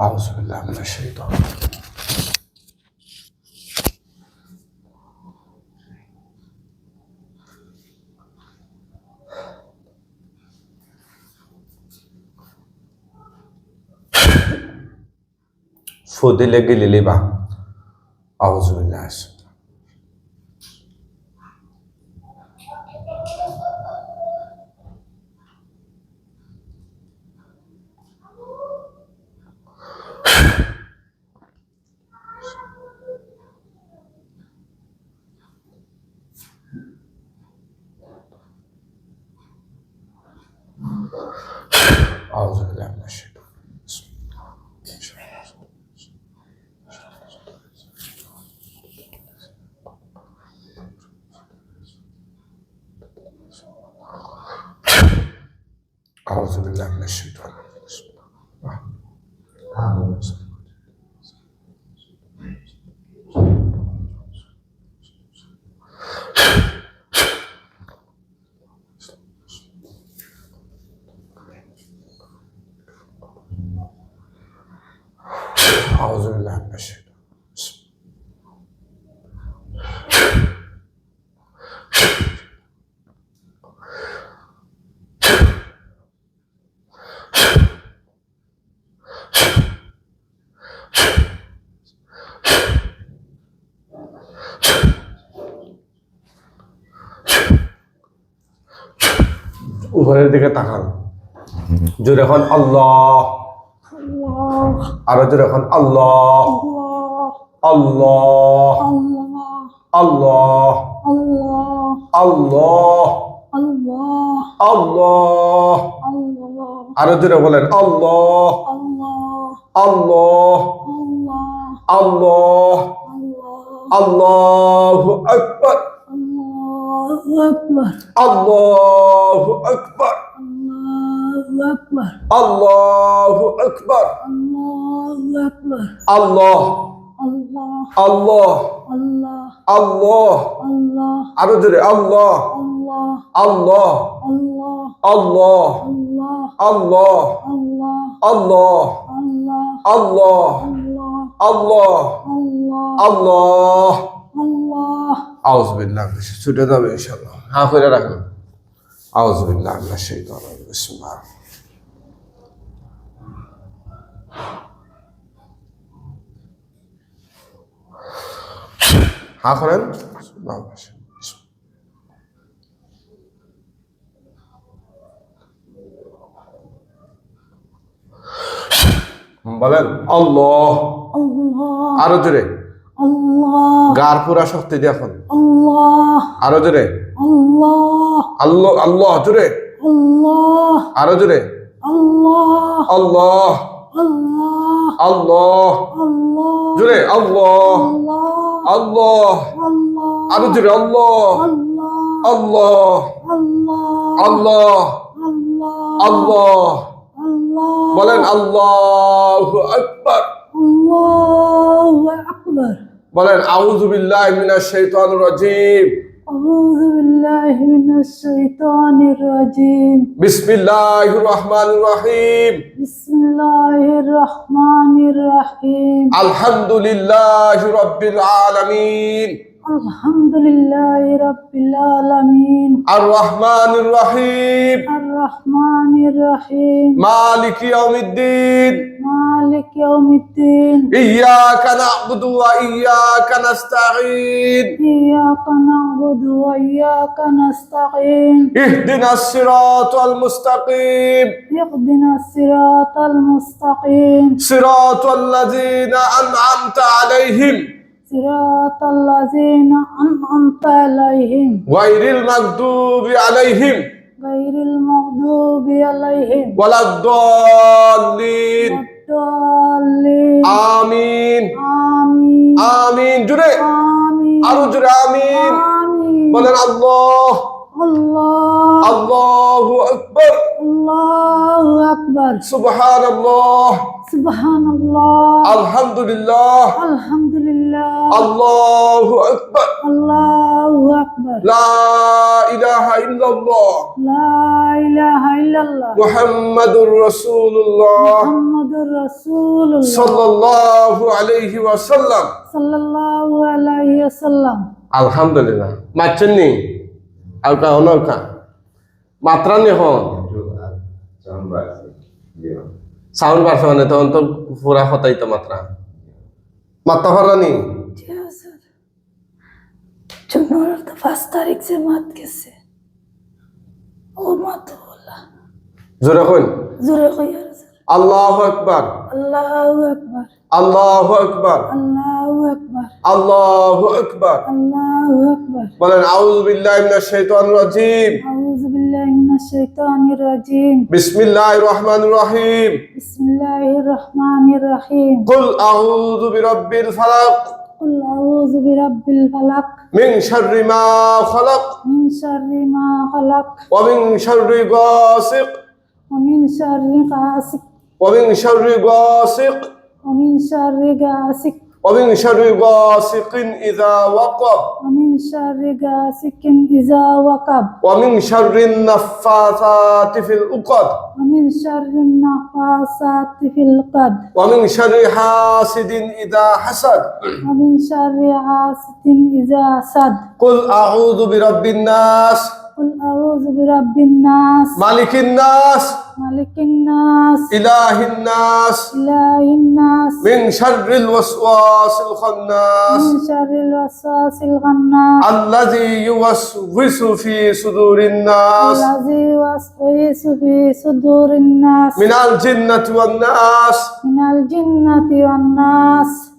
أعوذ بالله من الشيطان فودي لجلي لبا أعوذ بالله Ağzı bilen şey. উপরের দিকে তাকান। জোরে এখন আল্লাহ। আরও জোরে এখন আল্লাহ। আল্লাহ। আল্লাহ। আল্লাহ আল্লাহ আরও জোরে বলেন আল্লাহ। আল্লাহ। আল্লাহ। আল্লাহ আকবর। আল্লাহ আকবর আল্লাহ আকবর আল্লাহ আল্লাহ আল্লাহ আরও জোরে আল্লাহ আল্লাহ আল্লাহ আল্লাহ আল্লাহ আল্লাহ আল্লাহ আল্লাহ আউজ বিল্লাহ ছুটে যাবে ইনশাল্লাহ হ্যাঁ করে রাখুন আউজ বিল্লাহ শাইতানির রাজিম। বিসমিল্লাহ। হ্যাঁ করেন। বলেন আল্লাহ। আরও জোরে। গার পুরা শক্তি দিয়ে এখন আরও জোরে আল্লাহ আল্লাহ জোরে আরও জোরে আল্লাহ আল্লাহ জোরে আল্লাহ আল্লাহ আরও জোরে আল্লাহ আল্লাহ আল্লাহ আল্লাহ বলেন আল্লাহ আকবার বলেন আউযু বিল্লাহি মিনাশ শাইতানির রাজীম। আউযু বিল্লাহি মিনাশ শাইতানির রাজীম। বিসমিল্লাহির রহমানির রহিম। বিসমিল্লাহির রহমানির রহিম। আলহামদুলিল্লাহি রাব্বিল الحمد لله رب العالمين الرحمن الرحيم الرحمن الرحيم مالك يوم الدين مالك يوم الدين إياك نعبد وإياك نستعين إياك نعبد وإياك نستعين اهدنا الصراط المستقيم اهدنا الصراط المستقيم صراط الذين أنعمت عليهم صراط الذين أنعمت عليهم غير المغضوب عليهم غير المغضوب عليهم ولا الضالين الضالين آمين آمين آمين جري آمين أرو جري آمين بلن الله الله الله أكبر আল্লাহু আকবার সুবহানাল্লাহ সুবহানাল্লাহ আলহামদুলিল্লাহ আলহামদুলিল্লাহ আল্লাহু আকবার আল্লাহু আকবার লা ইলাহা ইল্লাল্লাহ লা ইলাহা ইল্লাল্লাহ মুহাম্মাদুর রাসূলুল্লাহ মুহাম্মাদুর রাসূলুল্লাহ সাল্লাল্লাহু আলাইহি ওয়াসাল্লাম সাল্লাল্লাহু আলাইহি ওয়াসাল্লাম আলহামদুলিল্লাহ মাচ্ছেন নি আলকা অনলকা মাত্রা নি হন সাউন্ড পারফেমানে তখন তো পুরা হতাইতো মাত্রা। মাত্রা ফারানি জুনোর তো পাঁচ তারিখ সে মাত গেছে। ওর মাত বলা জোরে কই জোরে কই আর আল্লাহ আকবার। আল্লাহ আকবার। আল্লাহ আকবার। আল্লাহ আকবার। আল্লাহ আকবার। আল্লাহ আকবার। বলেন আউযু বিল্লাহি মিনাশ শাইতানির রাজীম। আউযু বিল্লাহি মিনাশ শাইতানির রাজীম। বিসমিল্লাহির রহমানির রহিম। বিসমিল্লাহির রহমানির রহিম। কুল আউযু বিরাব্বিল ফালাক। কুল আউযু বিরাব্বিল ফালাক। মিন শাররি মা খালাক। মিন শাররি মা ومن شر غاسق. ومن شر غاسق. ومن شر غاسق إذا وقب. ومن شر غاسق إذا وقب. ومن شر النفاثات في العقد. ومن شر النفاثات في العقد. ومن شر حاسد إذا حسد. ومن شر حاسد إذا حسد. قل أعوذ برب الناس. قل أعوذ برب الناس. مالك الناس. ملك الناس إله الناس إله الناس من شر الوسواس الخناس من شر الوسواس الخناس الذي يوسوس في صدور الناس الذي يوسوس في صدور الناس من الجنة والناس من الجنة والناس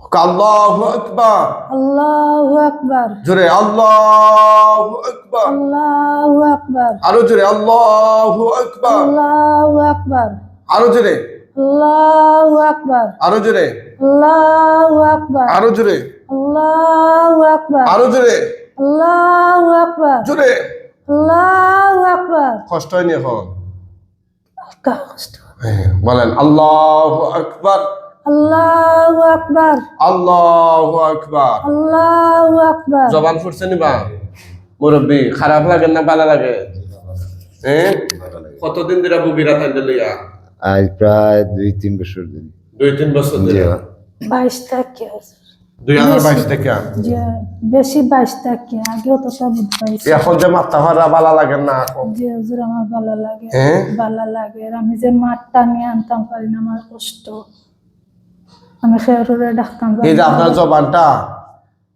আল্লাহু আকবার আল্লাহু আকবার জোরে আল্লাহু আকবার আল্লাহু আকবার আরও জোরে আল্লাহু আকবার আল্লাহু আকবার আরও জোরে আল্লাহু আকবার আরও জোরে আল্লাহু আকবার আরও জোরে আল্লাহু আকবার আরও জোরে আল্লাহু আকবার জোরে আল্লাহু আকবার কষ্ট হয়নি এখন কষ্ট বলেন আল্লাহু আকবার আল্লাহু আকবার। আল্লাহু আকবার। আল্লাহু আকবার। জবান বা? মুরব্বি খারাপ লাগে না ভালো লাগে? হ্যাঁ কতদিন ধরে বুবিরা লইয়া? আজ প্রায় দুই তিন বছর দিন দুই তিন বছর ধরে? বাইশ থেকে লাগে না ভালো লাগে। হ্যাঁ? লাগে। আমি যে মাঠটা নিয়ে আনতাম পারি না আমার কষ্ট। আমি ডাকতাম এই যে আপনার জবানটা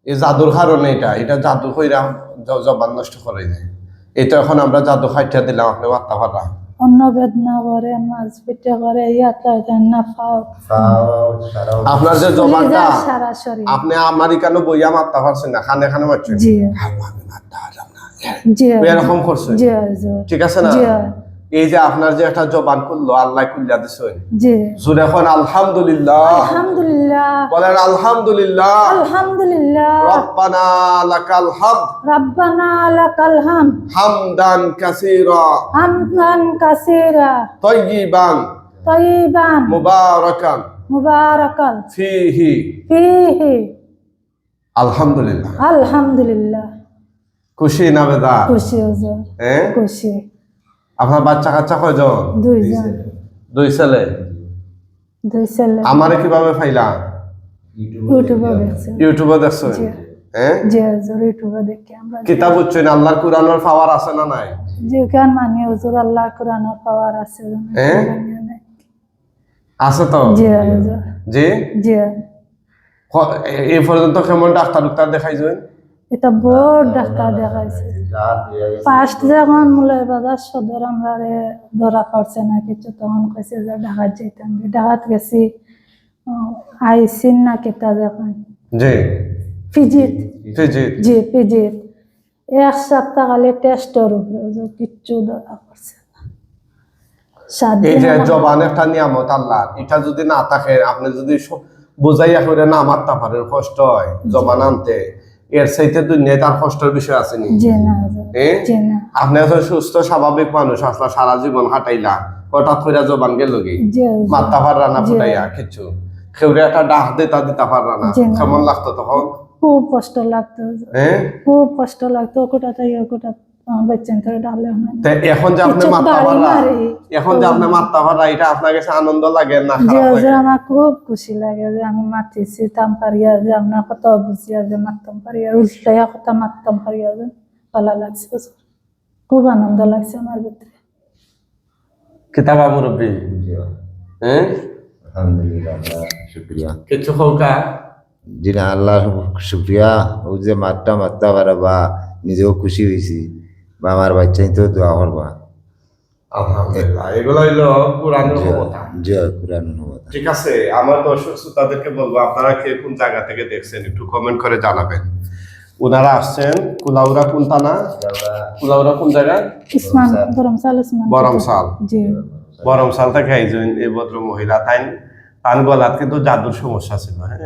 এই জাদুর কারণে এটা এটা জাদু কইরা জবান নষ্ট করে দেয় এটা এখন আমরা জাদু খাইটা দিলাম আপনি অন্য বেদনা করে মাছ পিঠে করে ইয়াটা না পাও। আপনার যে জবানটা শরীর। আপনি আমারই কেন বইয়া মারতে পারছেন না খানে খানে মারছেন। জি। আমি মারতে পারলাম না। জি। এরকম করছেন। জি। ঠিক আছে না? জি। এই যে আপনার যে একটা জবান করল আল্লাহ খুলিয়া দিছেন জি। জোরে এখন আলহামদুলিল্লাহ। আলহামদুলিল্লাহ। বলেন আলহামদুলিল্লাহ। আলহামদুলিল্লাহ। রব্বানা লাকাল হামদ। রব্বানা লাকাল হাম হামদান কাসীরা। হামদান কাসীরা। তাইয়িবান তাইবান মুবারাকান। মুবারাকান। ফিহি। ফিহি। আলহামদুলিল্লাহ। আলহামদুলিল্লাহ। খুশি না বেদা? খুশি হুজুর। হ্যাঁ? খুশি। আপনার বাচ্চা কাচ্চা কয়জন? দুইজন। দুই ছেলে? দুই ছেলে। আমারে কীভাবে ফাইলা? ইউটিউবে দেখছি। ইউটিউবে দেখছেন হ্যাঁ যে হুজুর ইউটিউবে দেখি আমরা। কিতাব উচ্চেন আল্লাহর কোরআনের পাওয়ার আছে না নাই? মানে হুজুর কোরআনের পাওয়ার আছে হ্যাঁ? আছে তো? জি হুজুর। জি? জি। এই পর্যন্ত কেমন ডাক্তার ডাক্তার দেখাইছেন? এটা বড় ডাক্তার দেখাইছে। ফার্স্ট যখন মুলাই বাজার সদর আমরা ধরা পড়ছে না কিছু তখন কইছে যে ঢাকাত যেতাম ঢাকাত গেছি আইসিন না কেতা যখন জি। ফিজিত। জি জি ফিজিত। এক সপ্তাহ খালি টেস্টের উপরে কিচ্ছু ধরা পড়ছে এই যে আমার- জবান একটা নিয়ামত আল্লাহ এটা যদি না থাকে আপনি যদি বুঝাইয়া করে না মারতে পারেন কষ্ট হয় জবান আনতে। এর চাইতে দুনিয়ায় তার কষ্টের বিষয় আছে নি? আপনি এত সুস্থ স্বাভাবিক মানুষ আসলে সারা জীবন হাঁটাইলা হঠাৎ করে জবান গেল কি? মাত্তা পাররা না ফুটাইয়া কিছু খেউরে একটা ডাক দিতা দিতে পাররা না। কেমন লাগতো তখন? খুব কষ্ট লাগতো। হ্যাঁ খুব কষ্ট লাগতো কোটা থেকে তে এখন যে আপনি মারতে বাড়ি এখন যে আপনি মারতে পাররা এটা আপনার কাছে আনন্দ লাগে না খারাপ লাগে? আমার খুব খুশি লাগে যে আমি মাতিছি তাম পারিয়া যে আপনার কত বুঝিয়া যে মারতাম পারিয়া উল্টাইয়া কথা মারতাম পারিয়া যে ভালো লাগছে খুব আনন্দ লাগছে আমার ভিতরে। কিতাবা মুরব্বী? হ্যাঁ? আলহামদুলিল্লাহ আল্লাহ শুক্রিয়া। কিছু খৌকা জি না আল্লাহ শুক্রিয়া। ও যে মারটা মারতে পারে বা নিজেও খুশি হয়েছি বা আমার বাচ্চাই তো দোয়া করবা। আলহামদুলিল্লাহ এগুলো হইল জি কোরআন ঠিক আছে আমার দর্শক শ্রোতাদেরকে বলব আপনারা কে কোন জায়গা থেকে দেখছেন একটু কমেন্ট করে জানাবেন। ওনারা আসছেন কুলাউরা কোন থানা? কুলাউরা কোন জায়গায় ইসমান বরমসাল। ইসমান বরমসাল। জি। বরমসাল থেকে আইজন এই ভদ্র মহিলা। তাই তান গলাত কিন্তু জাদুর সমস্যা ছিল হ্যাঁ?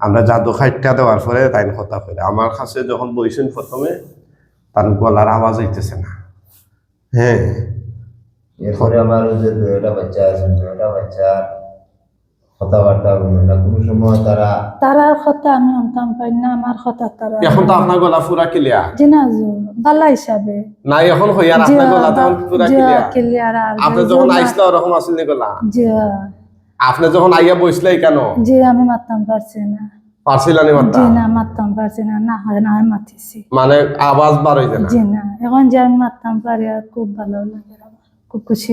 আমরা জাদু খাইটা দেওয়ার পরে তাই কথা করে আমার কাছে যখন বইছেন প্রথমে তার গলার আওয়াজ হইতেছে না। হ্যাঁ। এরপরে আমার ওই যে দুটা বাচ্চা আছে দুটা বাচ্চা কথাবার্তা বলে না কোনো সময় তারা তারার কথা আমি অন্তাম পাই না আমার কথা তারা এখন তো আপনার গলা পুরা ক্লিয়ার জি না হুজুর, বালা হিসাবে। না এখন হইয়ার জি আপনার গলা তখন পুরা ক্লিয়ার ক্লিয়ার আর আপনি যখন আইসলে ওরকম আসল গলা। জি। আপনি যখন আইয়া বসলে কেন? জি আমি মারতাম পারছি না। জি না মারতাম পারছি না না হয় না মাতিছি। মানে আওয়াজ বার হইতে না? জি না এখন যে আমি মারতাম পারি আর খুব ভালো লাগে খুব খুশি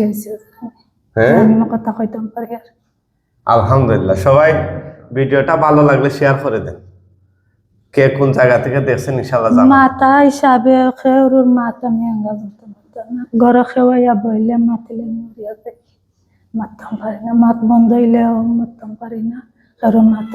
হ্যাঁ? আমি কথা কইতাম পারি আর। আলহামদুলিল্লাহ। সবাই ভিডিওটা ভালো লাগলে শেয়ার করে দেন। কে কোন জায়গা থেকে দেখছেন জানাবেন। মাতা হিসাবে খেউরুর মাতা আমি আঙ্গা বলতে পারতাম না। ঘরে খেওয়াইয়া বইলে মাতিলে পারি না মাত বন্ধ হইলেও মারতাম পারি না। কারণ মাত